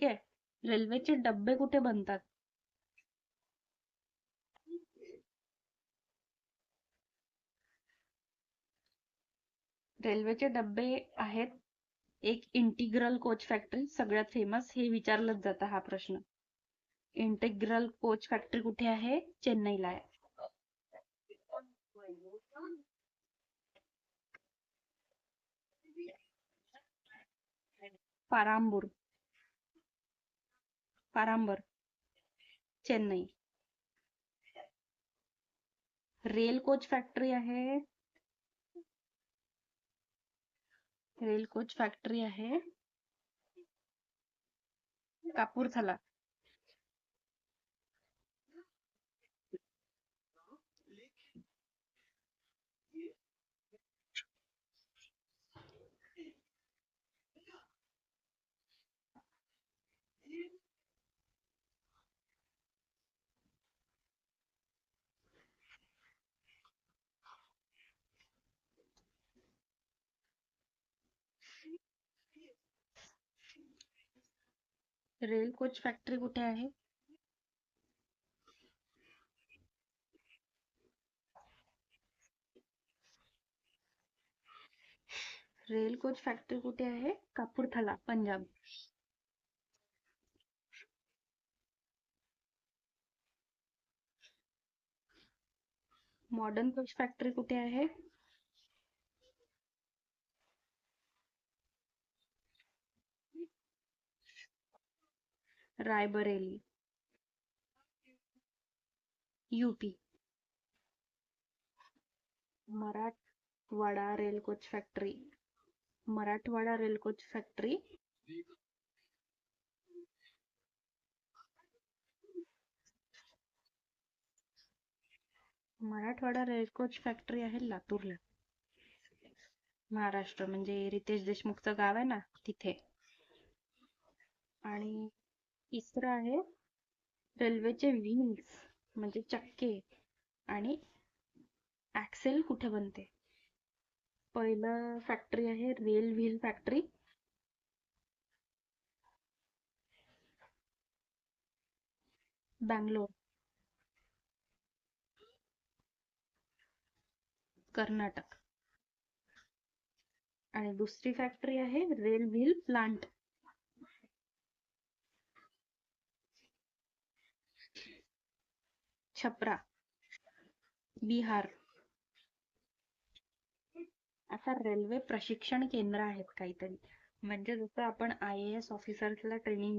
ठीक आहे. रेल्वेचे डब्बे कुठे बनतात? रेल्वेचे डब्बे आहेत. एक इंटिग्रल कोच फॅक्टरी सगळ्यात फेमस हे विचारलंच जातं हा प्रश्न. इंटिग्रल कोच फॅक्टरी कुठे आहे? चेन्नईला आहे. Perambur. Perambur. Chennai. Rail coach factory आहे. रेल कोच फॅक्टरी आहे. कापूरथला रेल कोच फॅक्टरी कुठे आहे? रेल कोच फॅक्टरी कुठे आहे? Kapurthala, Punjab. Modern coach factory कुठे आहे? Raebareli. UP Marathwada rail coach factory Marathwada rail coach factory Marathwada rail coach factory आहे लातूरला. महाराष्ट्र म्हणजे रितेश देशमुखचं गाव आहे ना तिथे. आणि तिसरं आहे रेल्वेचे व्हील्स म्हणजे चक्के आणि ॲक्सेल कुठे बनते? पहिलं फॅक्टरी आहे rail wheel factory Bangalore. Karnataka. आणि दुसरी फॅक्टरी आहे rail wheel plant Chhapra. Bihar. आता रेल्वे प्रशिक्षण केंद्र आहेत काहीतरी. म्हणजे जसं आपण आय ए एस ऑफिसर्सला ट्रेनिंग देतो